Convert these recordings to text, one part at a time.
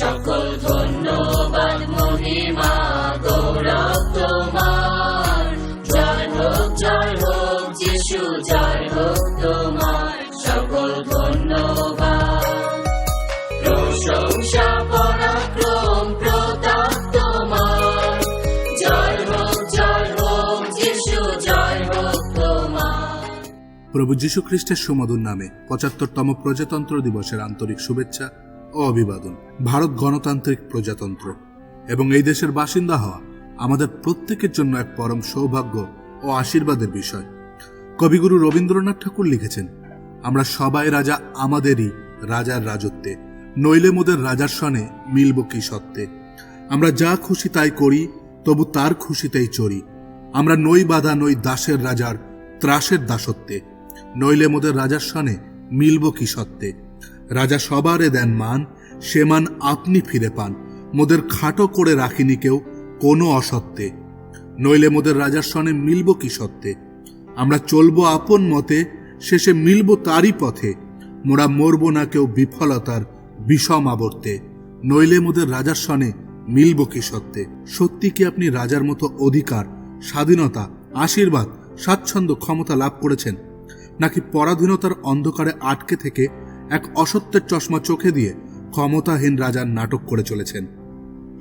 সকল ধন্যবাদ মহিমা, গৌরব তোমার। জয় হোক জয় হোক, যিশু জয় হোক তোমার। সকল ধন্যবাদ। প্রশংসা, পরাক্রম, প্রতাপ তোমার। জয় হোক জয় হোক, যিশু জয় হোক তোমার। প্রভু যীশু খ্রিস্টের সুমধুর নামে পঁচাত্তরতম প্রজাতন্ত্র দিবসের আন্তরিক শুভেচ্ছা অভিবাদন ভারত গণতান্ত্রিক প্রজাতন্ত্র। এবং এই দেশের বাসিন্দা হওয়া আমাদের প্রত্যেকের জন্য এক পরম সৌভাগ্য ও আশীর্বাদের বিষয়। কবিগুরু রবীন্দ্রনাথ ঠাকুর লিখেছেন, আমরা সবাই রাজা আমাদেরই রাজার রাজত্বে। নইলে মোদের রাজার সনে মিলব কি সত্ত্বে। আমরা যা খুশি তাই করি, তবু তার খুশিতেই চড়ি। আমরা নই বাধা নই দাসের রাজার ত্রাসের দাসত্বে। নইলে মোদের রাজার সনে মিলব কি সত্ত্বে? রাজা সবারে দেন মান, সে মান আপনি ফিরে পান। মোদের খাটো করে রাখিনি কেউ, কোনো অসত্ত্বে নইলে মোদের রাজার সনে মিলব কি সত্ত্বে আমরা চলবো আপন মতে, শেষে মিলব তারই পথে। মোরা মরব না কেউ বিফলতার বিষম আবর্তে। নইলে মোদের রাজার সনে মিলব কি সত্ত্বে সত্যি কি আপনি রাজার মতো অধিকার, স্বাধীনতা, আশীর্বাদ, স্বাচ্ছন্দ্য, ক্ষমতা লাভ করেছেন? নাকি পরাধীনতার অন্ধকারে আটকে থেকে এক অসত্যের চশমা চোখে দিয়ে ক্ষমতাহীন রাজার নাটক করে চলেছেন।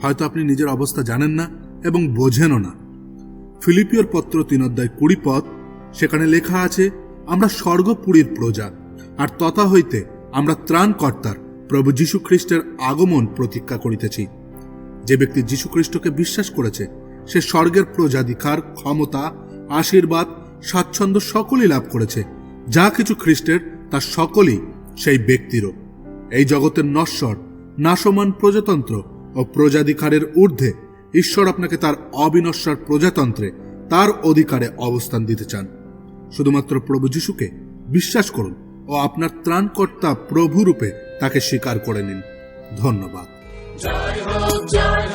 হয়তো আপনি নিজের অবস্থা জানেন না এবং বোঝেনও না। ফিলিপিয়র পত্র তিন অধ্যায় কুড়ি পদ, সেখানে লেখা আছে, আমরা স্বর্গপুরীর প্রজা, আর তথা হইতে আমরা ত্রাণকর্তার প্রভু যীশু খ্রিস্টের আগমন প্রতীক্ষা করিতেছি। যে ব্যক্তি যীশু খ্রিস্টকে বিশ্বাস করেছে, সে স্বর্গের প্রজাধিকার, ক্ষমতা, আশীর্বাদ, স্বাচ্ছন্দ্য সকলই লাভ করেছে। যা কিছু খ্রিস্টের, তা সকলই সেই ব্যক্তিরও এই জগতের নশ্বর, নাশমান প্রজাতন্ত্র ও প্রজাধিকারের ঊর্ধ্বে ঈশ্বর আপনাকে তার অবিনশ্বর প্রজাতন্ত্রে, তার অধিকারে অবস্থান দিতে চান। শুধুমাত্র প্রভু যিশুকে বিশ্বাস করুন ও আপনার ত্রাণকর্তা প্রভু রূপে তাকে স্বীকার করে নিন। ধন্যবাদ। জয় হোক, জয়